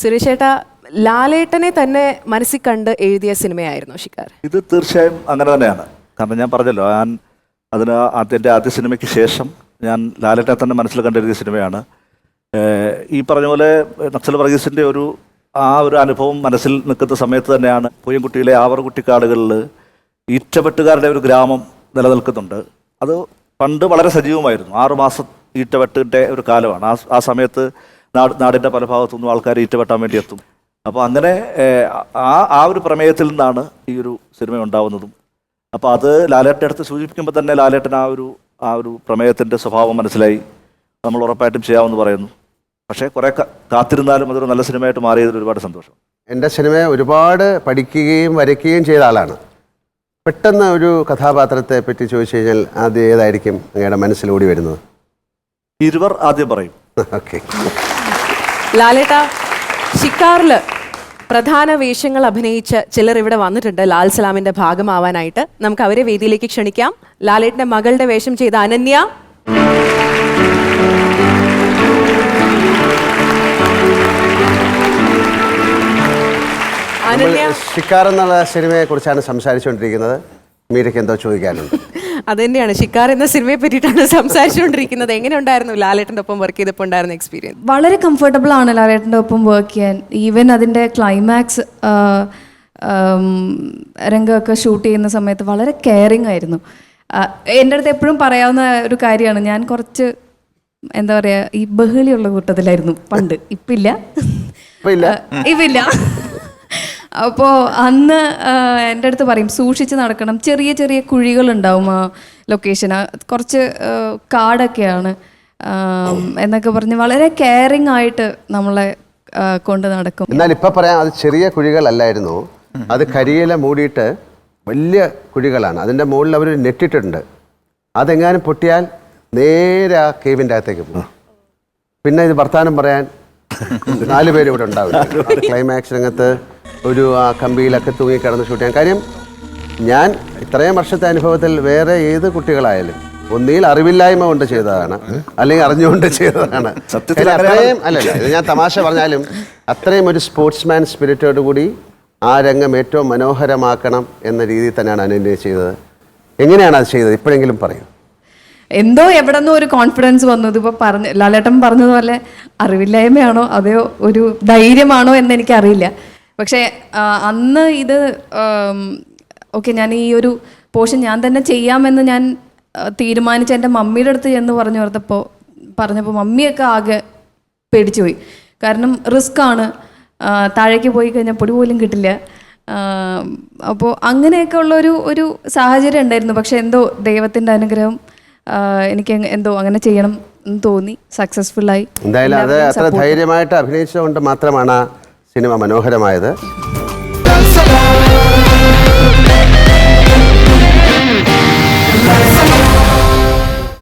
സുരേഷ് ഏട്ടാ ലാലേട്ടനെ തന്നെ മനസ്സിൽ കണ്ട് എഴുതിയ സിനിമയായിരുന്നു ഷിക്കാർ ഇത് തീർച്ചയായും അങ്ങനെ തന്നെയാണ്. കാരണം ഞാൻ പറഞ്ഞല്ലോ ഞാൻ അതിന് ആദ്യത്തെ ആദ്യ സിനിമയ്ക്ക് ശേഷം ഞാൻ ലാലേട്ടനെ തന്നെ മനസ്സിൽ കണ്ടെഴുതിയ സിനിമയാണ്. ഈ പറഞ്ഞ പോലെ നക്സൽ വർഗീസിന്റെ ഒരു ആ ഒരു അനുഭവം മനസ്സിൽ നിൽക്കുന്ന സമയത്ത് തന്നെയാണ് പൂയംകുട്ടിയിലെ ആവറകുട്ടിക്കാടുകളിൽ ഈറ്റവെട്ടുകാരുടെ ഒരു ഗ്രാമം നിലനിൽക്കുന്നുണ്ട്. അത് പണ്ട് വളരെ സജീവമായിരുന്നു. ആറുമാസം ഈറ്റവെട്ടിന്റെ ഒരു കാലമാണ്. ആ ആ സമയത്ത് നാട് നാടിന്റെ പല ഭാഗത്തുനിന്നും ആൾക്കാർ ഈറ്റവെട്ടാൻ വേണ്ടി എത്തും. അപ്പോൾ അങ്ങനെ ആ ആ ഒരു പ്രമേയത്തിൽ നിന്നാണ് ഈ ഒരു സിനിമ ഉണ്ടാവുന്നതും. അപ്പോൾ അത് ലാലേട്ടന്റെ അടുത്ത് സൂചിപ്പിക്കുമ്പോൾ തന്നെ ലാലേട്ടൻ ആ ഒരു ആ ഒരു പ്രമേയത്തിന്റെ സ്വഭാവം മനസ്സിലായി. നമ്മൾ ഉറപ്പായിട്ടും ചെയ്യാമെന്ന് പറയുന്നു. പക്ഷേ കുറേ കാത്തിരുന്നാലും അതൊരു നല്ല സിനിമയായിട്ട് മാറിയതിൽ ഒരുപാട് സന്തോഷം. എന്റെ സിനിമ ഒരുപാട് പഠിക്കുകയും വരയ്ക്കുകയും ചെയ്ത ആളാണ്. പെട്ടെന്ന് ഒരു കഥാപാത്രത്തെ പറ്റി ചോദിച്ചു കഴിഞ്ഞാൽ ആദ്യം ഏതായിരിക്കും നിങ്ങളുടെ മനസ്സിലൂടി വരുന്നത്? ഇരുവർ ആദ്യം പറയും. ഓക്കെ. ലാലേട്ട ഷിക്കാറിൽ പ്രധാന വേഷങ്ങൾ അഭിനയിച്ച ചിലർ ഇവിടെ വന്നിട്ടുണ്ട്. ലാൽ സലാമിന്റെ ഭാഗമാവാനായിട്ട്. നമുക്ക് അവരെ വേദിയിലേക്ക് ക്ഷണിക്കാം. ലാലേട്ടന്റെ മകളുടെ വേഷം ചെയ്ത അനന്യ. അനന്യ. ഷിക്കാർ എന്നുള്ള സിനിമയെ കുറിച്ചാണ് സംസാരിച്ചുകൊണ്ടിരിക്കുന്നത്. മീരയ്ക്ക് എന്തോ ചോദിക്കാനുണ്ട്. അത് തന്നെയാണ് ഷിക്കാർ എന്ന സിനിമയെ പറ്റിയിട്ടാണ് സംസാരിച്ചുകൊണ്ടിരിക്കുന്നത്. എങ്ങനെ ഉണ്ടായിരുന്നു ലാലേട്ടന്റെ ഒപ്പം വർക്ക് ചെയ്തപ്പോൾ ഉണ്ടായിരുന്ന എക്സ്പീരിയൻസ് വളരെ കംഫർട്ടബിൾ ആണ് ലാലേട്ടന്റെ ഒപ്പം വർക്ക് ചെയ്യാൻ. ഈവൻ അതിന്റെ ക്ലൈമാക്സ് രംഗമൊക്കെ ഷൂട്ട് ചെയ്യുന്ന സമയത്ത് വളരെ കെയറിങ് ആയിരുന്നു. എന്റെ അടുത്ത് എപ്പോഴും പറയാവുന്ന ഒരു കാര്യമാണ്. ഞാൻ കുറച്ച് എന്താ പറയുക ഈ ബഹളിയുള്ള കൂട്ടത്തിലായിരുന്നു പണ്ട്. ഇപ്പില്ല. ഇപ്പൊ ഇല്ല. ആ, ഇപ്പില്ല. അപ്പോൾ അന്ന് എന്റെ അടുത്ത് പറയും സൂക്ഷിച്ച് നടക്കണം. ചെറിയ ചെറിയ കുഴികളുണ്ടാവും ആ ലൊക്കേഷൻ കുറച്ച് കാടൊക്കെയാണ്. എന്നൊക്കെ പറഞ്ഞ് വളരെ കെയറിങ് ആയിട്ട് നമ്മളെ കൊണ്ട് നടക്കും. എന്നാൽ ഇപ്പം പറയാം അത് ചെറിയ കുഴികളല്ലായിരുന്നു. അത് കരിയില മൂടിയിട്ട് വലിയ കുഴികളാണ്. അതിന്റെ മുകളിൽ അവർ നെറ്റിട്ടുണ്ട് അതെങ്ങാനും പൊട്ടിയാൽ നേരെ ആ കേവിന്റെ അകത്തേക്ക് പോകും. പിന്നെ ഇത് വർത്താനം പറയാൻ നാല് പേര് ഇവിടെ ഉണ്ടാവില്ല. ക്ലൈമാക്സ് രംഗത്ത് ഒരു ആ കമ്പിയിലൊക്കെ തൂങ്ങി കിടന്ന് ഷൂട്ട് ചെയ്യാൻ കാര്യം ഞാൻ ഇത്രയും വർഷത്തെ അനുഭവത്തിൽ വേറെ ഏത് കുട്ടികളായാലും ഒന്നിയിൽ അറിവില്ലായ്മ കൊണ്ട് ചെയ്തതാണ്. അല്ലെങ്കിൽ അറിഞ്ഞുകൊണ്ട് ചെയ്തതാണ്. അത്രയും അല്ലല്ല ഇത് ഞാൻ തമാശ പറഞ്ഞാലും അത്രയും ഒരു സ്പോർട്സ്മാൻ സ്പിരിറ്റോട് കൂടി ആ രംഗം ഏറ്റവും മനോഹരമാക്കണം എന്ന രീതിയിൽ തന്നെയാണ് അനന്യ ചെയ്തത്. എങ്ങനെയാണ് അത് ചെയ്തത്? ഇപ്പോഴെങ്കിലും പറയൂ. എന്തോ എവിടെന്നോ ഒരു കോൺഫിഡൻസ് വന്നത്. ഇപ്പൊ പറഞ്ഞ ലാലേട്ടൻ പറഞ്ഞതുപോലെ അറിവില്ലായ്മയാണോ? അതെയോ ഒരു ധൈര്യമാണോ എന്ന് എനിക്കറിയില്ല. പക്ഷേ അന്ന് ഇത് ഓക്കെ ഞാൻ ഈ ഒരു പോഷൻ ഞാൻ തന്നെ ചെയ്യാമെന്ന് ഞാൻ തീരുമാനിച്ച എന്റെ മമ്മിയുടെ അടുത്ത് ചെന്ന് പറഞ്ഞു ഓർത്തപ്പോൾ പറഞ്ഞപ്പോൾ മമ്മിയൊക്കെ ആകെ പേടിച്ചു പോയി കാരണം റിസ്ക് ആണ് താഴേക്ക് പോയി കഴിഞ്ഞാൽ പൊടി പോലും കിട്ടില്ല. അപ്പോൾ അങ്ങനെയൊക്കെ ഉള്ള ഒരു ഒരു സാഹചര്യം ഉണ്ടായിരുന്നു. പക്ഷേ എന്തോ ദൈവത്തിന്റെ അനുഗ്രഹം എനിക്ക് എന്തോ അങ്ങനെ ചെയ്യണം എന്ന് തോന്നി. സക്സസ്ഫുള്ളായി. എന്തായാലും അത് അത്ര ധൈര്യമായിട്ട് അഭിനയിച്ചുകൊണ്ട് മാത്രമാണ് സിനിമ മനോഹരമായത്.